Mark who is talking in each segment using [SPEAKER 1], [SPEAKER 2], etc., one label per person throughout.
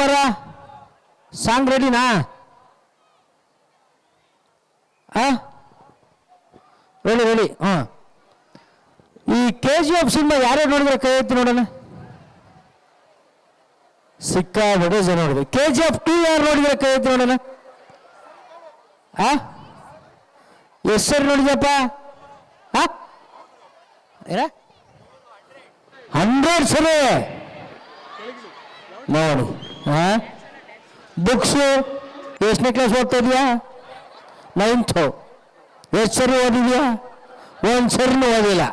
[SPEAKER 1] Kumara song ರೆಡಿನಾ ready ready ಹಾಂ. ಈ ಕೆ ಜಿ ಎಫ್ ಸಿನಿಮಾ ಯಾರ್ಯಾರು ನೋಡಿದ್ರೆ ಕೈ ಎತ್ತಿ ನೋಡೋಣ? ಸಿಕ್ಕಾಬಿಡೆ ಜನ ನೋಡಿದೆ ಕೆ ಜಿ ಎಫ್ ಟು ಯಾರು ನೋಡಿದ್ರೆ ಕೈ ಎತ್ತಿ ನೋಡೋಣ? ಆ? ಹೆಸರು ನೋಡಿದಪ್ಪ ಆ? ಏನ? ಹಂಡ್ರೆಡ್ ಸರಿ. ನೋಡಿ. ಹಾ ಬುಕ್ಸು ಎಷ್ಟನೇ ಕ್ಲಾಸ್ ಓದ್ತಾ ಇದೆಯಾ ನೈನ್ತು ಎಷ್ಟು ಸರಿ ಓದಿದ್ಯಾ? ಒಂದು ಸರಿನೂ ಓದಿಲ್ಲ.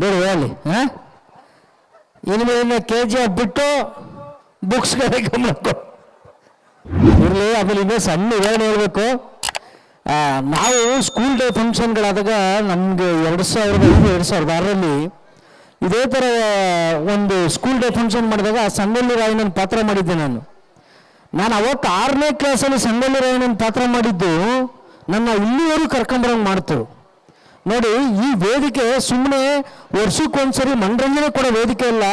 [SPEAKER 1] ಬೇರೆ ಹೇಳಿ, ಹಾಂ? ಇನ್ನು ಕೆ ಜಿ ಎಫ್ ಬಿಟ್ಟು ಬುಕ್ಸ್ಗಳೇ ಗಮನ ಇರಲಿ, ಆಮೇಲೆ ಇನ್ನೂ ಸಣ್ಣ ಏನು ಹೇಳಬೇಕು. ನಾವು ಸ್ಕೂಲ್ ಡೇ ಫಂಕ್ಷನ್ಗಳಾದಾಗ ನಮಗೆ ಎರಡು ಸಾವಿರದ ಎರಡು ಸಾವಿರದ ಆರರಲ್ಲಿ ಇದೇ ಥರ ಒಂದು ಸ್ಕೂಲ್ ಡೇ ಫಂಕ್ಷನ್ ಮಾಡಿದಾಗ ಸಂಗೊಳ್ಳಿ ರಾಯಣ್ಣನ ಪಾತ್ರ ಮಾಡಿದ್ದೆ ನಾನು. ನಾನು ಅವತ್ತು ಆರನೇ ಕ್ಲಾಸಲ್ಲಿ ಸಂಗೊಳ್ಳಿ ರಾಯಣ್ಣನ ಪಾತ್ರ ಮಾಡಿದ್ದು ನನ್ನ ಇಲ್ಲಿವರೆಗೂ ಕರ್ಕೊಂಬರಂಗೆ ಮಾಡ್ತರು. ನೋಡಿ, ಈ ವೇದಿಕೆ ಸುಮ್ಮನೆ ವರ್ಷಕ್ಕೊಂದ್ಸರಿ ಮನರಂಜನೆ ಕೊಡೋ ವೇದಿಕೆ ಅಲ್ಲ,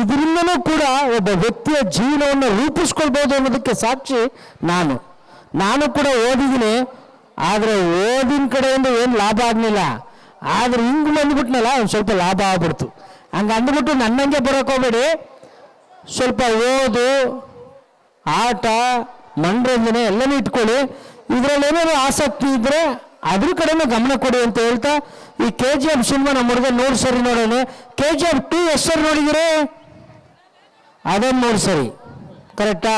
[SPEAKER 1] ಇದರಿಂದನೂ ಕೂಡ ಒಬ್ಬ ವ್ಯಕ್ತಿಯ ಜೀವನವನ್ನು ರೂಪಿಸ್ಕೊಳ್ಬೋದು ಅನ್ನೋದಕ್ಕೆ ಸಾಕ್ಷಿ ನಾನು. ನಾನು ಕೂಡ ಓದಿದ್ದೀನಿ, ಆದರೆ ಓದಿನ ಕಡೆಯಿಂದ ಏನು ಲಾಭ ಆಗಲಿಲ್ಲ. ಆದ್ರೆ ಹಿಂಗೆ ಬಂದ್ಬಿಟ್ನಲ್ಲ, ಒಂದು ಸ್ವಲ್ಪ ಲಾಭ ಆಗ್ಬಿಡ್ತು. ಹಂಗೆ ಅಂದ್ಬಿಟ್ಟು ನನ್ನಂಗೆ ಬರೋಕೆ ಹೋಗ್ಬೇಡಿ. ಸ್ವಲ್ಪ ಓದು, ಆಟ, ಮನರಂಜನೆ ಎಲ್ಲನೂ ಇಟ್ಕೊಳ್ಳಿ. ಇದರಲ್ಲಿ ಏನಾದ್ರು ಆಸಕ್ತಿ ಇದ್ದರೆ ಅದ್ರ ಕಡೆನೂ ಗಮನ ಕೊಡಿ ಅಂತ ಹೇಳ್ತಾ ಈ ಕೆ ಜಿ ಎಫ್ ಸಿನಿಮಾ ನಮ್ಮ ಹುಡುಗ ನೋಡಿ ಸರಿ ನೋಡೋಣ. ಕೆ ಜಿ ಎಫ್ ಟು ಎಷ್ಟು ಸರಿ ನೋಡಿದಿರಿ? ಅದೊಂದು ಮೂರು ಸರಿ. ಕರೆಕ್ಟಾ?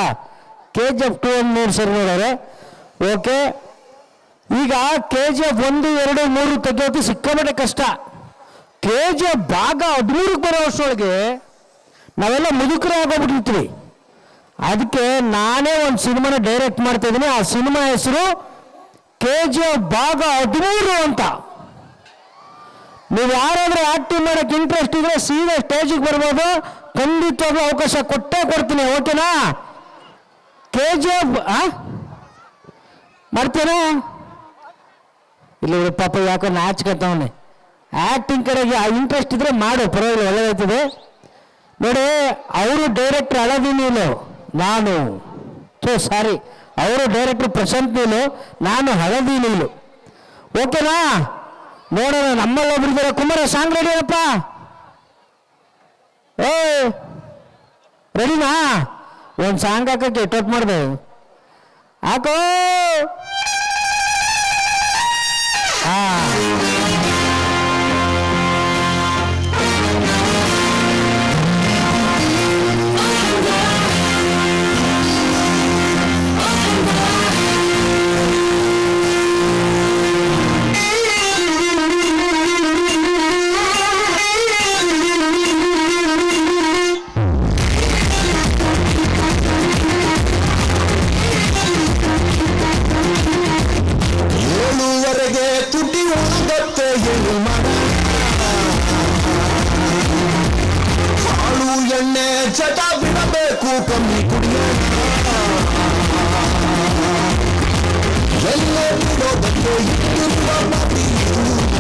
[SPEAKER 1] ಕೆ ಜಿ ಎಫ್ ಟು ಒಂದು ಮೂರು ಸರಿ ನೋಡೋರೆ. ಓಕೆ ಈಗ ಕೆ ಜಿ ಎಫ್ ಒಂದು, ಎರಡು, ಮೂರು ತೆಗೆಯೋದು ಸಿಕ್ಕಾಪಟ್ಟೆ ಕಷ್ಟ. ಕೆ ಜಿ ಭಾಗ ಹದಿಮೂರಕ್ಕೆ ಬರೋ ವರ್ಷೊಳಗೆ ನಾವೆಲ್ಲ ಮುದುಕರೇ ಆಗೋಗ್ಬಿಟ್ಟಿರ್ತೀವಿ. ಅದಕ್ಕೆ ನಾನೇ ಒಂದು ಸಿನಿಮಾನ ಡೈರೆಕ್ಟ್ ಮಾಡ್ತಾ ಇದ್ದೀನಿ ಆ ಸಿನಿಮಾ ಹೆಸರು ಕೆ ಭಾಗ ಹದಿಮೂರು ಅಂತ. ನೀವು ಯಾರಾದರೂ ಆಕ್ಟಿಂಗ್ ಮಾಡಕ್ಕೆ ಇಂಟ್ರೆಸ್ಟ್ ಇದ್ರೆ ಸೀದಾ ಸ್ಟೇಜಿಗೆ ಬರ್ಬೋದು. ಖಂಡಿತವಾಗ್ಲೂ ಅವಕಾಶ ಕೊಟ್ಟೇ ಕೊಡ್ತೀನಿ, ಓಕೆನಾ? ಕೆ ಜಿ ಎಫ್ ಮಾಡ್ತೇನೆ ಇಲ್ಲಿ ಪಾಪ ಯಾಕೋ ನಾಚ್ಕೊತವನೆ ಆಕ್ಟಿಂಗ್ ಕಡೆಗೆ ಇಂಟ್ರೆಸ್ಟ್ ಇದ್ರೆ ಮಾಡು, ಪರವಾಗಿಲ್ಲ ಒಳ್ಳೆದಾಯ್ತದೆ ನೋಡಿ, ಅವರು ಡೈರೆಕ್ಟ್ರ್ ಅಳದಿ ನೀನು, ನಾನು. ಸೊ ಸಾರಿ ಅವರು ಡೈರೆಕ್ಟರ್ ಪ್ರಶಾಂತ್ ನೀನು, ನಾನು ಹಳದಿ ನೀನು. ಓಕೆನಾ ನೋಡೋಣ, ನಮ್ಮಲ್ಲಿ ಒಬ್ರಿದ್ದಾರೆ ಕುಮಾರ ಸಾಂಗ್ ರೆಡಿ ಏನಪ್ಪ? ಏ ರೆಡಿನಾ ಒಂದು ಸಾಂಗ್ ಹಾಕಕ್ಕೆ ಟೆಪ್ ಮಾಡಿದೆ. ಹಾಕೋ! ಹಾ.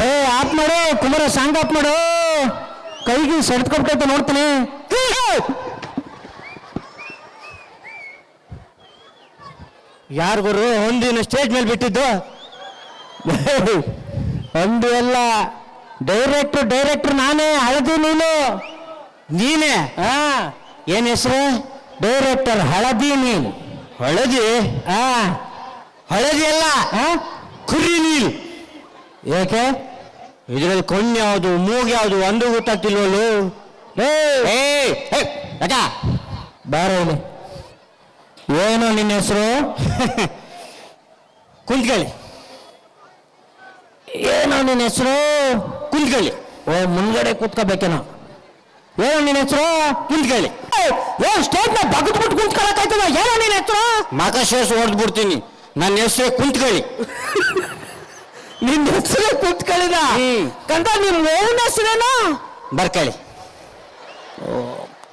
[SPEAKER 1] ಏ, ಆಪ್ ಮಾಡು, ಕುಮಾರ, ಸಾಂಗ್ ಆಪ್ ಮಾಡು. ಕೈಗೆ ಸೆಡ್ಕೊಬಿಟ್ಟೈತೆ ನೋಡ್ತೀನಿ. ಯಾರು ಗುರು? ಒಂದಿನ ಸ್ಟೇಜ್ ಮೇಲೆ ಬಿಟ್ಟಿದ್ದು. ಒಂದು ಎಲ್ಲ ಡೈರೆಕ್ಟ್ರು ಡೈರೆಕ್ಟ್ರು ನಾನೇ ಹಳದಿ ನೀನು. ನೀನೇ ಹಾ ಏನ್ ಹೆಸರು? ಡೈರೆಕ್ಟರ್ ಹಳದಿ ನೀನು ಹಳದಿ? ಆ. ಹಳದಿ ಅಲ್ಲ? ಕುರಿ ನೀಲ್. ಏಕೆ? ಇದರಲ್ಲಿ ಕೊಣ್ಣ ಯಾವುದು ಮೂಗು ಯಾವುದು ಒಂದು ಗೊತ್ತಾಗ್ತಿಲ್ವಲ್ಲು? ಬಾರೋ ಏನು ನಿನ್ನ ಹೆಸರು? ಕುಂತ್ಕೊಳ್ಳಿ ಏನೋ ನಿನ್ನ ಹೆಸರು? ಕುಂತ್ಕೊಳ್ಳಿ ಓ ಮುಂದ್ಗಡೆ ಕೂತ್ಕೋಬೇಕೇನೋ. ಏನೋ ನಿನ್ನ ಹೆಸರು ಕುಂತ್ಕೊಳ್ಳಿ ಏ ಸ್ಟೇಜ್ನ ಬಗ್ದ್ಬಿಟ್ಟು ಕುಂತ್ಕೊಳಕಾಯ್ತದ ಏನೋ ನಿನ್ನ ಹೆಸರು ಒಡ್ದು ಬಿಡ್ತೀನಿ. ನನ್ನ ಹೆಸರು ಕುಂತ್ಕೊಳ್ಳಿ ನಿನ್ನ ಹೆಸರು ಕುಂತ್ಕೊಳ್ಳಿದ ಕಂದ ನಿನ್ ಓನ್ ಹೆಸರೇನು? ಬರ್ಕೊಳ್ಳಿ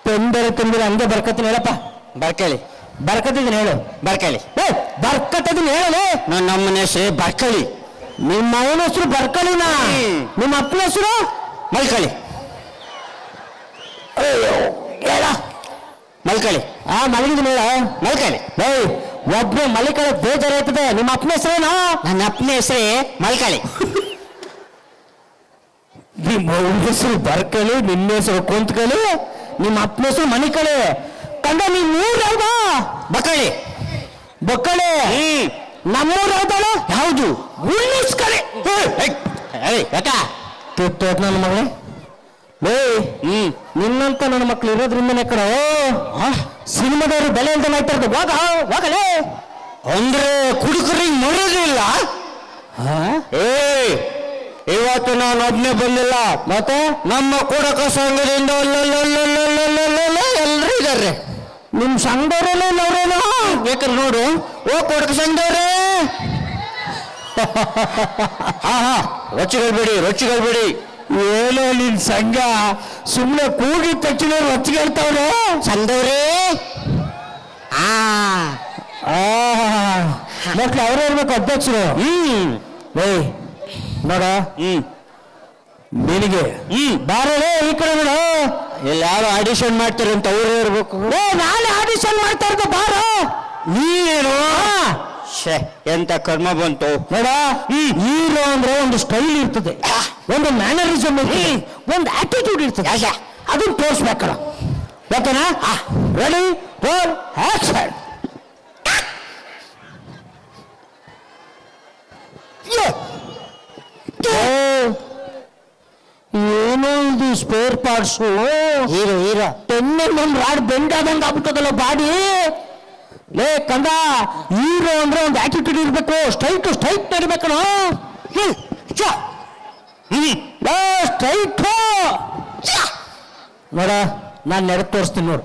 [SPEAKER 1] ತೊಂದರೆ ತುಂಬಿರ ಹಂಗೆ ಬರ್ಕತ್ತೀನಿ ಹೇಳಪ್ಪ. ಬರ್ಕೊಳ್ಳಿ ಬರ್ಕತ್ತಿದ್ದೀನಿ ಹೇಳು. ಬರ್ಕೊಳ್ಳಿ ಏ ಬರ್ಕತ್ತಿದ್ದೀನಿ ಹೇಳು ನಾನು ನಮ್ಮನ ಹೆಸರು ಬರ್ಕೊಳ್ಳಿ ನಿಮ್ಮ ಅವನ ಹೆಸರು ಬರ್ಕೊಳ್ಳಿನ ನಿಮ್ಮ ಅಪ್ಪನ ಹೆಸರು? ಮಲ್ಕೊಳ್ಳಿ ಹೇಳ?
[SPEAKER 2] ಮಲ್ಕಳಿ
[SPEAKER 1] ಆ ಮಲಗಿದ ಮೇಲೆ
[SPEAKER 2] ಮಲ್ಕಳಿ
[SPEAKER 1] ಏಯ್ ಒಬ್ಬನೇ ಮಲ್ಕಳಿ ಬೇಜಾರಾಯ್ತದೆ ನಿಮ್ಮ ಅಪ್ಪನ ಹೆಸರೇನಾ?
[SPEAKER 2] ನನ್ನ ಅಪ್ಪನ ಹೆಸರೇ ಮಲ್ಕಳಿ
[SPEAKER 1] ನಿಮ್ಮ ಹೆಸರು ಬರ್ಕಳಿ ನಿಮ್ಮ ಹೆಸರು ಕುಂತ್ಕಳಿ ನಿಮ್ಮ ಅಪ್ಪನ ಹೆಸರು ಮಣಿಕಳಿ ಕಂಡ ನೀ ಮೂರ್ ಯಾವ್ದಾ
[SPEAKER 2] ಬಕ್ಕಳಿ
[SPEAKER 1] ಬಕ್ಕಳೆ ನಮ್ಮೂರ್ ಯಾವ್ದಾಳ
[SPEAKER 2] ಯಾವ್ದು
[SPEAKER 1] ಉಳ್ಳಿಸ್ಕಳಿ
[SPEAKER 2] ಯಾಕ?
[SPEAKER 1] ಕಿತ್ತೋದ್ ನನ್ನ ಮಗಳೇ. ಲೇ
[SPEAKER 2] ಹ್ಮ್
[SPEAKER 1] ನಿನ್ನಂತ ನನ್ನ ಮಕ್ಳು ಇರೋದ್ರಿಂದನೇ ಕಡೆ ಸಿನಿಮಾದವರು ಬೆಲೆ ಅಂತ ಮಾಡ್ತಿರೋದು ಹೋಗ ಹೋಗಲೇ
[SPEAKER 2] ಅಂದ್ರೆ ಕುಡುಕರಿಗೆ ಮರೋದಿಲ್ಲ ಏಯ್ ಇವತ್ತು ನಾನು ಒಬ್ನೇ ಬಂದಿಲ್ಲ.
[SPEAKER 1] ಮತ್ತೆ?
[SPEAKER 2] ನಮ್ಮ ಕುಡಕ ಸಂಘದಿಂದ ಎಲ್ಲರೂ ಇದಾರೆ.
[SPEAKER 1] ನಿಮ್ ಸಂಘದವರೆಲ್ಲ ಅವ್ರೇನು?
[SPEAKER 2] ಬೇಕಾದ್ರೆ ನೋಡು. ಓ ಕುಡಕ ಸಂಘದವ್ರೆ. ಹಾ ಹಾ ರೊಚ್ಚಿಗಳ್ಬೇಡಿ ರೊಚ್ಚಿಗಳ್ಬೇಡಿ
[SPEAKER 1] ಏನೋ ನಿನ್ ಸಂಘ ಸುಮ್ಮನೆ ಕೂಗಿ ತಕ್ಷಣ ರೊಚ್ಚಿಗೆ ಹೇಳ್ತಾವ್ರೆ?
[SPEAKER 2] ಸಂಘದವ್ರೇ ಆ.
[SPEAKER 1] ಮಕ್ಳು ಅವರೇ ಇರ್ಬೇಕು ಅಧ್ಯಕ್ಷರು.
[SPEAKER 2] ಹ್ಮ್.
[SPEAKER 1] ಏಯ್ ನೋಡ.
[SPEAKER 2] ಹ್ಮ್.
[SPEAKER 1] ನಿನಗೆ.
[SPEAKER 2] ಹ್ಮ್.
[SPEAKER 1] ಬಾರೇ ಈ ಕಡೆ ನೋಡು
[SPEAKER 2] ಇಲ್ಲಿ ಯಾರು ಆಡಿಷನ್ ಮಾಡ್ತಾರೆ ಅಂತ ಅವರೇ ಇರ್ಬೇಕು
[SPEAKER 1] ಏ ನಾಳೆ ಆಡಿಷನ್ ಮಾಡ್ತಾ ಇರ್ಬೇಕು ಬಾರೋ.
[SPEAKER 2] ನೀನೇನು? ಶೇ ಎಂತ ಕರ್ಮ ಬಂತು.
[SPEAKER 1] ನೋಡ ಹೀರೋ ಅಂದ್ರೆ ಒಂದು ಸ್ಟೈಲ್ ಇರ್ತದೆ. ಒಂದು ಮ್ಯಾನರಿಸಮ್ ಇರ್ತದೆ ಒಂದು ಆಟಿಟ್ಯೂಡ್ ಇರ್ತದೆ. ಅದನ್ನ ತೋರಿಸ್ಬೇಕಲ್ಲ ಓಕೆನಾ? ರೆಡಿ ಫೋರ್ ಆಕ್ಷನ್ ಏನೋ ಇದು ಸ್ಪೇರ್ ಪಾರ್ಟ್ಸು
[SPEAKER 2] ಹೀರೋ ಹೀರೋ.
[SPEAKER 1] ಟೆನ್ನೆ ಒಂದು ರಾಡ್ ಬೆಂಡ್ ಆದಂಗೆ ಆಗ್ಬಿಟ್ಟದಲ್ಲ ಬಾಡಿ ಲೇ ಕಂದ ಹೀರೋ ಅಂದ್ರೆ ಒಂದು ಆಟಿಟ್ಯೂಡ್ ಇರ್ಬೇಕು. ಸ್ಟ್ರೈಟ್ ಸ್ಟ್ರೈಟ್ ನಡಿಬೇಕಣ ಹ್ಮ್. ಛ!
[SPEAKER 2] ಹ್ಮ್
[SPEAKER 1] ಲೇ ಸ್ಟ್ರೈಟ್ ನೋಡ ನಾನು ನೆರ ತೋರಿಸ್ತೀನಿ ನೋಡು.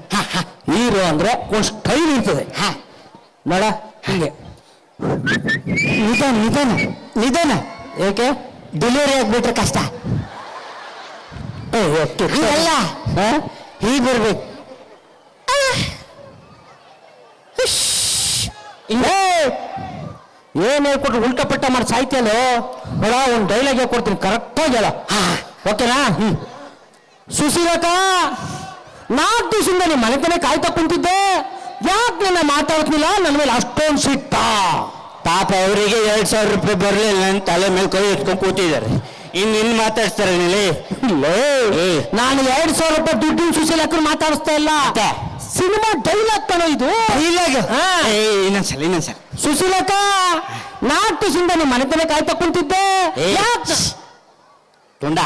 [SPEAKER 1] ಹೀರೋ ಅಂದ್ರೆ ಒಂದು ಸ್ಟೈಲ್ ಇರ್ತದೆ. ನೋಡ ಹಿಂಗೆ. ನಿಧಾನ ನಿಧಾನ ನಿಧಾನ. ಏಕೆ?
[SPEAKER 2] ಡೆಲಿವರಿ ಆಗ್ಬಿಟ್ರೆ ಕಷ್ಟ.
[SPEAKER 1] ಅಲ್ಲ?
[SPEAKER 2] ಹೀಗೆ ಬರ್ಬೇಕು.
[SPEAKER 1] ಏ, ಏನ್ ಹೇಳ್ಕೊಟ್ರು ಉಲ್ಟಾ ಪಟ್ಟ ಮಾಡಿ ಸಾಯ್ತಿಯಲ್ಲ ನೋಡ ಒಂದು ಡೈಲಾಗ್ ಹೇಳ್ಕೊಡ್ತೀನಿ ಕರೆಕ್ಟಾಗಿ ಹೇಳ. ಓಕೆನಾ ಹ್ಞೂ ಸುಶೀಲಕ್ಕ ನಾಲ್ಕು ದಿವಸದಿಂದ ನಿಮ್ಮ ಮನೆತನೇ ಕಾಯ್ತಾ ಕುಂತಿದ್ದೆ. ಯಾಕೆ ನನ್ನ ಮಾತಾಡ್ತಿಲ್ಲ? ನನ್ನ ಮೇಲೆ ಅಷ್ಟೊಂದು ಸಿಟ್ಟ.
[SPEAKER 2] ಪಾಪ ಅವರಿಗೆ ಎರಡ್ ಸಾವಿರ ರೂಪಾಯಿ ಬರಲಿಲ್ಲ ನನ್ನ ತಲೆ ಮೇಲೆ ಕೈ ಎತ್ಕೊಂಡು ಕೂತಿದ್ದಾರೆ. ಇನ್ನು ಇನ್ನು ಮಾತಾಡ್ತಾರೆ ನೀಲಿ.
[SPEAKER 1] ನಾನು ಎರಡ್ ಸಾವಿರ ರೂಪಾಯಿ ದುಡ್ಡಿನ ಸುಶೀಲಕ್ಕನ ಮಾತಾಡಿಸ್ತಾ ಇಲ್ಲ? ಸಿನಿಮಾ ಡೈಲಾಗ್ ಕಣೋ ಇದು?
[SPEAKER 2] ಡೈಲಾಗ್. ಇನ್ನೊಂದ್ಸಲ ಇನ್ನೊಂದ್ಸಲ.
[SPEAKER 1] ಸುಶೀಲಕ್ಕ ದಿವಸದಿಂದ ನಿಮ್ಮ ಮನೆತನ ಕಾಯ್ತಾ ಕುಂತಿದ್ದೆ.
[SPEAKER 2] ತುಂಡ.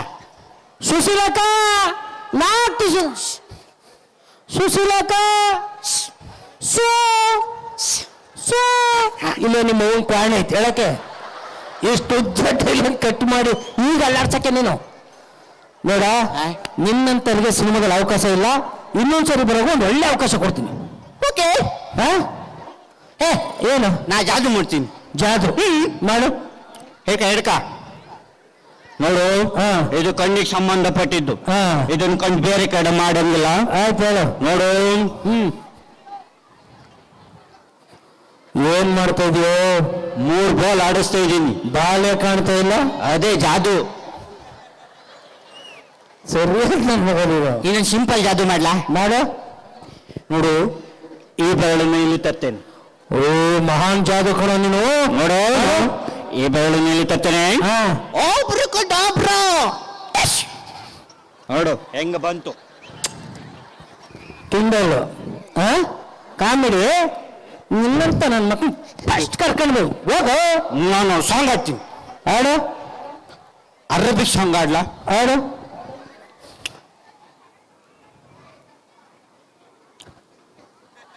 [SPEAKER 1] ಸುಶೀಲಕ್ಕ ನಾಟು ಸುಶೀಲಕ್ಕ ಸು. ಸು. ಇಲ್ಲ ನಿಮ್ಮ ಓನ್ ಕಾರಣ ಐತಿ ಹೇಳಕ್ಕೆ? ಎಷ್ಟು ಉದ್ದ ಡೈಲಾಗ್ ಕಟ್ ಮಾಡಿ ಈಗ ಅಲ್ಲಾಡ್ಸಕ್ಕೆ ನೀನು. ನೋಡ? ನಿನ್ನಂತರಿಗೆ ಸಿನಿಮಾದಲ್ಲಿ ಅವಕಾಶ ಇಲ್ಲ. ಇನ್ನೊಂದ್ಸರಿ ಬರೋಕೆ ಒಂದು ಒಳ್ಳೆ ಅವಕಾಶ ಕೊಡ್ತೀನಿ.
[SPEAKER 2] ಓಕೆ.
[SPEAKER 1] ಹಾ? ಏ ಏನು?
[SPEAKER 2] ನಾ ಜಾದು ಮಾಡ್ತೀನಿ.
[SPEAKER 1] ಜಾದು? ಮಾಡು.
[SPEAKER 2] ಹೇಗ ಹಿಡ್ಕ ನೋಡು
[SPEAKER 1] ಹಾ.
[SPEAKER 2] ಇದು ಕಣ್ಣಿಗೆ ಸಂಬಂಧಪಟ್ಟಿದ್ದು. ಇದನ್ನ ಕಂಡು ಬೇರೆ ಕಡೆ ಮಾಡಂಗಿಲ್ಲ.
[SPEAKER 1] ಆಯ್ತು ಹೇಳು.
[SPEAKER 2] ನೋಡು.
[SPEAKER 1] ಹ್ಮ್. ಏನ್ ಮಾಡ್ತಾ ಇದೀಯೋ?
[SPEAKER 2] ಮೂರ್ ಬಾಲ್ ಆಡಿಸ್ತಾ ಇದ್ದೀನಿ
[SPEAKER 1] ಬಾಳೆ ಕಾಣ್ತಾ ಇಲ್ಲ?
[SPEAKER 2] ಅದೇ ಜಾದು.
[SPEAKER 1] ಸರಿಯಾಗಿ ನನ್ನ ಮಗನಿರೋ
[SPEAKER 2] ಇನ್ನೊಂದು ಸಿಂಪಲ್ ಜಾದು ಮಾಡ್ಲಾ?
[SPEAKER 1] ಮಾಡು.
[SPEAKER 2] ನೋಡು ಈ ಬೆರಳನ್ನ ಇಲ್ಲಿ ತರ್ತೇನೆ
[SPEAKER 1] ಓ ಮಹಾನ್ ಜಾದು ಕಣ ನೀನು.
[SPEAKER 2] ನೋಡು ಈ ಬೆರಳನ್ನ ಇಲ್ಲಿ ತರ್ತೇನೆ ಒಬ್ರು ಡಾಬ್ರು ನೋಡು ಹೆಂಗ ಬಂತು.
[SPEAKER 1] ಕಿಂಡಲ್. ಕಾಮಿಡಿ. ನಿನ್ನಂತ ನನ್ನ ಮಕ್ಕಳು ಫಸ್ಟ್ ಕರ್ಕೊಂಡು ಹೋಗು.
[SPEAKER 2] ನಾನು ಸಾಂಗ್ ಹಾಡ್ತೀನಿ
[SPEAKER 1] ಆಡು
[SPEAKER 2] ಅರಬಿಕ್ ಸಾಂಗ್ ಹಾಡ್ಲಾ?
[SPEAKER 1] ಆಡು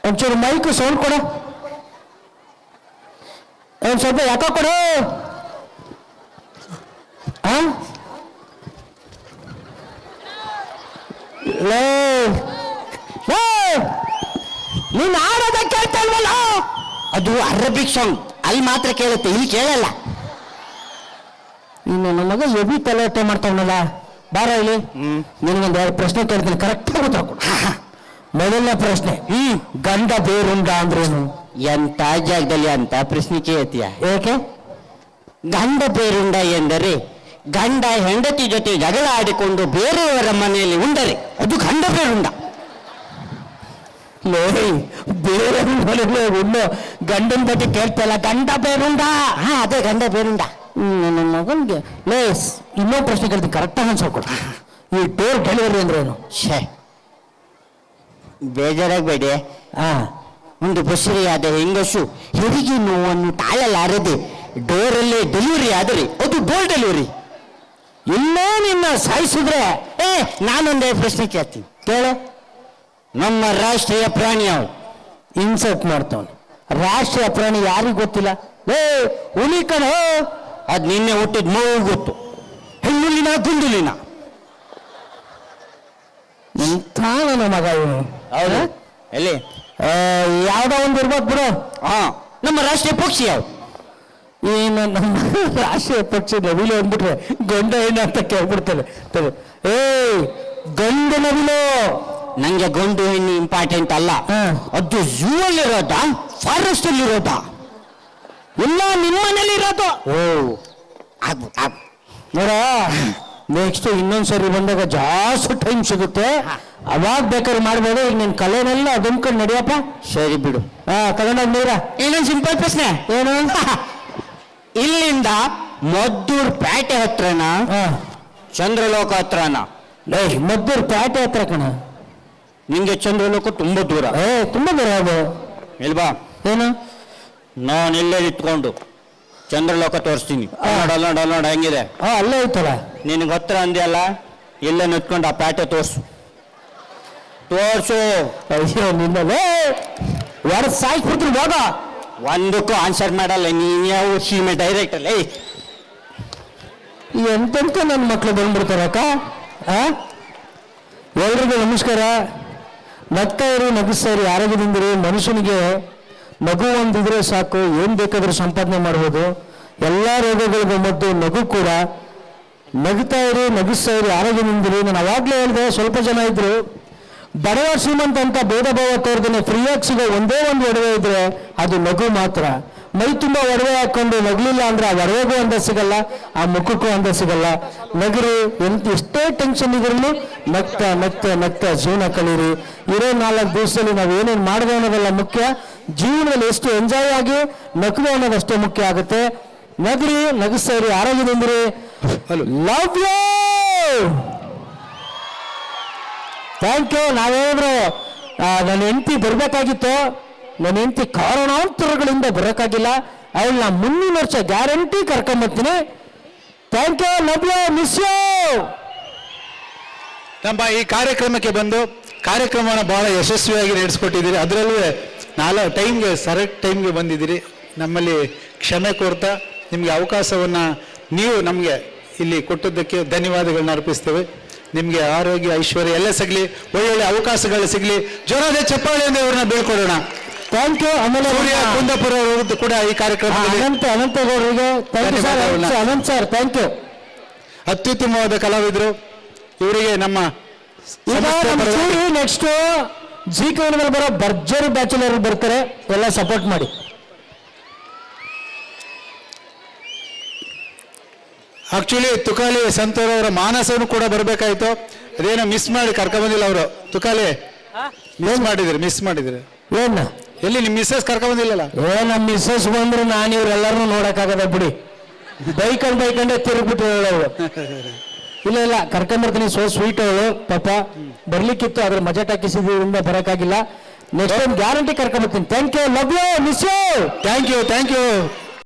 [SPEAKER 1] ಒಂಚೂರು ಮೈಕ್ ಸೌಂಡ್ ಕೊಡು. ಒಂದ್ ಸ್ವಲ್ಪ ಯಾಕೋ ಕೊಡು. ನೀನ್ ಆಡೋದ ಕೇಳ್ತಲ್ವಲ್ಲ
[SPEAKER 2] ಅದು ಅರಬಿಕ್ ಸಾಂಗ್ ಅಲ್ಲಿ ಮಾತ್ರ ಕೇಳುತ್ತೆ ಇಲ್ಲಿ ಕೇಳಲ್ಲ.
[SPEAKER 1] ನೀನು ನನ್ನ ಮಗ ಎಬಿ ತಲೆ ಮಾಡ್ತಾವನಲ್ಲ ಬಾರ ಇಲ್ಲಿ.
[SPEAKER 2] ಹ್ಮ್.
[SPEAKER 1] ನಿನಗೊಂದು ಎರಡು ಪ್ರಶ್ನೆ ಕೇಳ್ತೀನಿ ಕರೆಕ್ಟ್ ಉತ್ತರ ಕೊಡು. ಮೊದಲನೇ ಪ್ರಶ್ನೆ
[SPEAKER 2] ಹ್ಮ್
[SPEAKER 1] ಗಂಧ ಬೇರುಂಡ ಅಂದ್ರೇನು?
[SPEAKER 2] ಎಂತ ಜಾಗದಲ್ಲಿ ಅಂತ ಪ್ರಶ್ನೆ ಕೇಳ್ತೀಯ?
[SPEAKER 1] ಏಕೆ?
[SPEAKER 2] ಗಂಡ ಬೇರುಂಡ ಎಂದರೆ ಗಂಡ ಹೆಂಡತಿ ಜೊತೆ ಜಗಳ ಆಡಿಕೊಂಡು ಬೇರೆಯವರ ಮನೆಯಲ್ಲಿ ಉಂಡರೆ. ಅದು ಗಂಡ ಬೇರುಂಡ.
[SPEAKER 1] ನೋಡಿ ಬೇರೆ ಉಂಡು. ಗಂಡನ ಬಗ್ಗೆ ಕೇಳ್ತಲ್ಲ ಗಂಡ ಬೇರುಂಡ.
[SPEAKER 2] ಹಾ ಅದೇ ಗಂಡ ಬೇರುಂಡ.
[SPEAKER 1] ನನ್ನ ಮಗನ್ಗೆ ಲೇಸ್ ಇನ್ನೊಂದು ಪ್ರಶ್ನೆ ಕೇಳ್ತೀನಿ ಕರೆಕ್ಟಾಗಿ ಆನ್ಸರ್ ಕೊಡು. ಈ ಡೋರ್ ಡೆಲಿವರಿ ಅಂದ್ರೆ ಏನು
[SPEAKER 2] ಛೇ ಬೇಜಾರಾಗಬೇಡಿ.
[SPEAKER 1] ಹಾ.
[SPEAKER 2] ಒಂದು ಬಸರಿಯಾದ ಹೆಂಗಸು ಹೆರಿಗೆ ನೋವನ್ನು ತಾಳಲಾರದೆ ಡೋರಲ್ಲಿ ಡೆಲಿವರಿ ಆದರೆ ಅದು ಡೋರ್ ಡೆಲಿವರಿ
[SPEAKER 1] ಇನ್ನೂ ನಿನ್ನ ಸಾಯಿಸಿದ್ರೆ
[SPEAKER 2] ಏ ನಾನೊಂದೇ ಪ್ರಶ್ನೆ ಕೇಳ್ತೀನಿ.
[SPEAKER 1] ಕೇಳ.
[SPEAKER 2] ನಮ್ಮ ರಾಷ್ಟ್ರೀಯ ಪ್ರಾಣಿ ಯಾವು?
[SPEAKER 1] ಇನ್ಸಲ್ಟ್ ಮಾಡ್ತಾವನೆ. ರಾಷ್ಟ್ರೀಯ ಪ್ರಾಣಿ ಯಾರಿಗೂ ಗೊತ್ತಿಲ್ಲ? ಏ ಹುಲಿ ಕಣ.
[SPEAKER 2] ಅದು ನಿನ್ನೆ ಹುಟ್ಟಿದ ಮಗು ಗೊತ್ತು. ಹೆಣ್ಣುಲಿನ ಗುಂಡುಲಿನ
[SPEAKER 1] ಇಂಥ ನನ್ನ ಮಗ ಇವನು?
[SPEAKER 2] ಹೌದು. ಎಲ್ಲಿ?
[SPEAKER 1] ಯಾವ್ದೋ ಒಂದು ಇರ್ಬೇಕು ಬಿಡು.
[SPEAKER 2] ಹಾ. ನಮ್ಮ ರಾಷ್ಟ್ರೀಯ ಪಕ್ಷಿ ಯಾವ
[SPEAKER 1] ಏನು ನಮ್ಮ ರಾಷ್ಟ್ರೀಯ ಪಕ್ಷಿ ನವಿಲು ಅಂದ್ಬಿಟ್ರೆ ಗಂಡ ಹೆಣ್ಣು ಅಂತ ಕೇಳ್ಬಿಡ್ತಾರೆ. ಏ ಗಂಡು ನವಿಲು.
[SPEAKER 2] ನಂಗೆ ಗಂಡು ಹೆಣ್ಣು ಇಂಪಾರ್ಟೆಂಟ್ ಅಲ್ಲ. ಅದು ಝೂ ಅಲ್ಲಿರೋದಾ ಫಾರೆಸ್ಟ್ ಅಲ್ಲಿರೋದಾ
[SPEAKER 1] ಇಲ್ಲ ನಿಮ್ಮ ಮನೇಲಿ ಇರೋದು
[SPEAKER 2] ಓ
[SPEAKER 1] ನೋಡ ನೆಕ್ಸ್ಟ್ ಇನ್ನೊಂದ್ಸರಿ ಬಂದಾಗ ಜಾಸ್ತಿ ಟೈಮ್ ಸಿಗುತ್ತೆ. ಅವಾಗ ಬೇಕಾದ್ರೆ ಮಾಡ್ಬೋದು. ಈಗ ನಿನ್ ಕಲೆನೆಲ್ಲ ಅದುಮ್ಕೊಂಡು ನಡಿಯಪ್ಪ.
[SPEAKER 2] ಸರಿ ಬಿಡು.
[SPEAKER 1] ಹಾ ತಗೊಂಡೋಗ್ ನೀರ.
[SPEAKER 2] ಇನ್ನೊಂದು ಸಿಂಪಲ್ ಪ್ರಶ್ನೆ.
[SPEAKER 1] ಏನು?
[SPEAKER 2] ಇಲ್ಲಿಂದ ಮದ್ದೂರ್ ಪೇಟೆ ಹತ್ರನ
[SPEAKER 1] ಹಾ.
[SPEAKER 2] ಚಂದ್ರಲೋಕ ಹತ್ರನ?
[SPEAKER 1] ಲೇ ಮದ್ದೂರು ಪೇಟೆ ಹತ್ರ ಕಣ.
[SPEAKER 2] ನಿಂಗೆ ಚಂದ್ರಲೋಕ ತುಂಬಾ ದೂರ.
[SPEAKER 1] ಏ ತುಂಬಾ ದೂರ ಅದು.
[SPEAKER 2] ಇಲ್ವಾ
[SPEAKER 1] ಏನು?
[SPEAKER 2] ನಾನು ಇಲ್ಲೇ ಇಟ್ಕೊಂಡು ಚಂದ್ರಲೋಕ ತೋರಿಸ್ತೀನಿ. ಹೆಂಗಿದೆ?
[SPEAKER 1] ಹಾ ಅಲ್ಲೇ ಇತ್ತಲ್ಲ
[SPEAKER 2] ನಿನಗೆ ಹತ್ರ ಅಂದ್ಯಲ್ಲ ಇಲ್ಲೇ ನಿಂತ್ಕೊಂಡು ಆ ಪೇಟೆ ತೋರ್ಸು. ತೋರ್ಸು.
[SPEAKER 1] ಅಯ್ಯೋ, ನಿನ್ನಲ್ಲೇ. ಯಾರು ಸಾಯ್ಬಿಡ್ತೀನಿ ಹೋಗ
[SPEAKER 2] ಒಂದಕ್ಕೂ ಆನ್ಸರ್ ಮಾಡಲ್ಲ, ನೀನ್ ಯಾವ ಸೀಮೆ ಡೈರೆಕ್ಟ್ ಅಲ್ಲ?
[SPEAKER 1] ಎಂತೆಂತ ನನ್ನ ಮಕ್ಳು ಬಂದ್ಬಿಡ್ತಾರಕ್ಕ ಅಕ್ಕ. ಎಲ್ರಿಗೂ ನಮಸ್ಕಾರ. ನಗ್ತಾ ಇರಿ ನಗಿಸ್ತಾ ಇರಿ ಆರೋಗ್ಯದಿಂದಿರಿ, ಮನುಷ್ಯನಿಗೆ ನಗು ಒಂದಿದ್ರೆ ಸಾಕು, ಏನು ಬೇಕಾದರೂ ಸಂಪಾದನೆ ಮಾಡ್ಬೋದು. ಎಲ್ಲ ರೋಗಗಳಿಗೂ ಮದ್ದು, ನಗು ಕೂಡ. ನಗ್ತಾ ಇರಿ, ನಗಿಸ್ತಾ ಇರಿ, ಆರೋಗ್ಯದಿಂದಿರಿ. ನಾನು ಅವಾಗಲೇ ಹೇಳಿದೆ, ಸ್ವಲ್ಪ ಜನ ಇದ್ರು. ಬಡವ ಶ್ರೀಮಂತ ಅಂತ ಭೇದ ಭಾವ ತೋರ್ದೇನೆ ಫ್ರೀಯಾಗಿ ಸಿಗೋ ಒಂದೇ ಒಂದು ಒಡವೆ ಇದ್ರೆ ಅದು ನಗು ಮಾತ್ರ. ಮೈ ತುಂಬ ಒಡವೆ ಹಾಕೊಂಡು ನಗಲಿಲ್ಲ ಅಂದ್ರೆ ಆ ಒಡವೆಗೂ ಅಂತ ಸಿಗಲ್ಲ ಆ ಮುಖಕ್ಕೂ ಅಂತ ಸಿಗಲ್ಲ. ನಗರು ಎಂತ ಎಷ್ಟೇ ಟೆನ್ಷನ್ ಇದ್ರೂ ನಗ್ತಾ ನಗ್ತಾ ನಗ್ತಾ ಜೀವನ ಕಳೀರಿ. ಇರೋ ನಾಲ್ಕು ದಿವಸದಲ್ಲಿ ನಾವು ಏನೇನು ಮಾಡಿದೆ ಅನ್ನೋದೆಲ್ಲ ಮುಖ್ಯ. ಜೀವನದಲ್ಲಿ ಎಷ್ಟು ಎಂಜಾಯ್ ಆಗಿ ನಗುವೆ ಅನ್ನೋದು ಅಷ್ಟೇ ಮುಖ್ಯ ಆಗುತ್ತೆ. ನಗರಿ ನಗಿಸ್ತಾ ಇರಿ ಆರೋಗ್ಯದಿಂದಿರಿ ಲವ್ ಯು ಥ್ಯಾಂಕ್ ಯು ನಾವೇನಾದ್ರು ನನ್ನ ಹೆಂಡತಿ ಬರಬೇಕಾಗಿತ್ತು, ನನ್ನ ಹೆಂಡತಿ ಕಾರಣಾಂತರಗಳಿಂದ ಬರೋಕ್ಕಾಗಿಲ್ಲ. ನಾ ಮುಂದಿನ ವರ್ಷ guarantee ಕರ್ಕೊಂಬರ್ತೀನಿ. Thank you love you miss you
[SPEAKER 3] ನಮ್ಮ ಈ ಕಾರ್ಯಕ್ರಮಕ್ಕೆ ಬಂದು ಕಾರ್ಯಕ್ರಮನ ಬಹಳ ಯಶಸ್ವಿಯಾಗಿ ನಡೆಸ್ಕೊಟ್ಟಿದ್ದೀರಿ. ಅದರಲ್ಲೂ ನಾಲ್ಕು ಟೈಮ್ಗೆ ಸರೆಕ್ಟ್ ಟೈಮ್ಗೆ ಬಂದಿದ್ದೀರಿ. ನಮ್ಮಲ್ಲಿ ಕ್ಷಮೆ ಕೋರ್ತಾ ನಿಮಗೆ ಅವಕಾಶವನ್ನು ನೀವು ನಮಗೆ ಇಲ್ಲಿ ಕೊಟ್ಟದ್ದಕ್ಕೆ ಧನ್ಯವಾದಗಳನ್ನ ಅರ್ಪಿಸ್ತೇವೆ. ನಿಮಗೆ ಆರೋಗ್ಯ ಐಶ್ವರ್ಯ ಎಲ್ಲ ಸಿಗಲಿ ಒಳ್ಳೊಳ್ಳೆ ಅವಕಾಶಗಳು ಸಿಗಲಿ. ಜೋರಾದ ಚಪ್ಪಾಳೆಯಿಂದ ಇವ್ರನ್ನ ಬೀಳ್ಕೊಡೋಣ.
[SPEAKER 1] ಥ್ಯಾಂಕ್ ಯು ಆಮೇಲೆ
[SPEAKER 3] ಸೂರ್ಯ ಕುಂದಾಪುರ ಕುಂದಪುರ ಕೂಡ ಈ
[SPEAKER 1] ಕಾರ್ಯಕ್ರಮ
[SPEAKER 3] ಕಾರ್ಯಕ್ರಮದಲ್ಲಿ
[SPEAKER 1] ಅನಂತ
[SPEAKER 3] ಅವರಿಗೆ.
[SPEAKER 1] ಅನಂತ್ ಸರ್ ಥ್ಯಾಂಕ್ ಯು
[SPEAKER 3] ಅತ್ಯುತ್ತಮವಾದ ಕಲಾವಿದರು. ಇವರಿಗೆ ನಮ್ಮ
[SPEAKER 1] ನೆಕ್ಸ್ಟ್ ಜಿ ಕನ್ನಡದಲ್ಲಿ ಬರೋ ಭರ್ಜರಿ ಬ್ಯಾಚುಲರ್ ಬರ್ತಾರೆ. ಎಲ್ಲ ಸಪೋರ್ಟ್ ಮಾಡಿ.
[SPEAKER 3] ಆಕ್ಚುಲಿ ತುಕಾಲಿ ಸಂತೋರ್ ಅವರ ಮಾನಸನು ಕೂಡ ಬರಬೇಕಾಯ್ತು. ಅದೇನೋ ಮಿಸ್ ಮಾಡಿ ಕರ್ಕೊಂಬಂದಿಲ್ಲ ಅವರು. ತುಕಾಲಿ ಮಿಸ್ ಮಾಡಿದ್ರಿ ಮಿಸ್ ಮಾಡಿದ್ರಿ.
[SPEAKER 1] ಏನ?
[SPEAKER 3] ಎಲ್ಲಿ ನಿಮ್ಮ ಮಿಸ್ಸಸ್ ಕರ್ಕೊಂಬಂದಿಲ್ಲಲ್ಲ?
[SPEAKER 1] ಏ ನಮ್ಮ ಮಿಸ್ಸಸ್ ಬಂದ್ರು ನಾನು ಇವ್ರೆಲ್ಲರನ್ನೂ ನೋಡೋಕ್ಕಾಗದ ಬಿಡಿ. ಬೈಕಂಡ್ ಬೈಕಂಡೆ ತಿರುಗ್ಬಿಟ್ಟು ಅವಳು ಇಲ್ಲ ಇಲ್ಲ ಕರ್ಕೊಂಬರ್ತೀನಿ ಸೋ ಸ್ವೀಟ್ ಅವಳು ಪಾಪ. ಬರ್ಲಿಕ್ಕಿತ್ತು ಅದ್ರ ಮಜಾ ಟಾಕಿಸಿದ್ರಿಂದ ಬರೋಕ್ಕಾಗಿಲ್ಲ. Next time guarantee ಕರ್ಕೊಂಬರ್ತೀನಿ. Thank you love you miss you
[SPEAKER 3] thank you thank you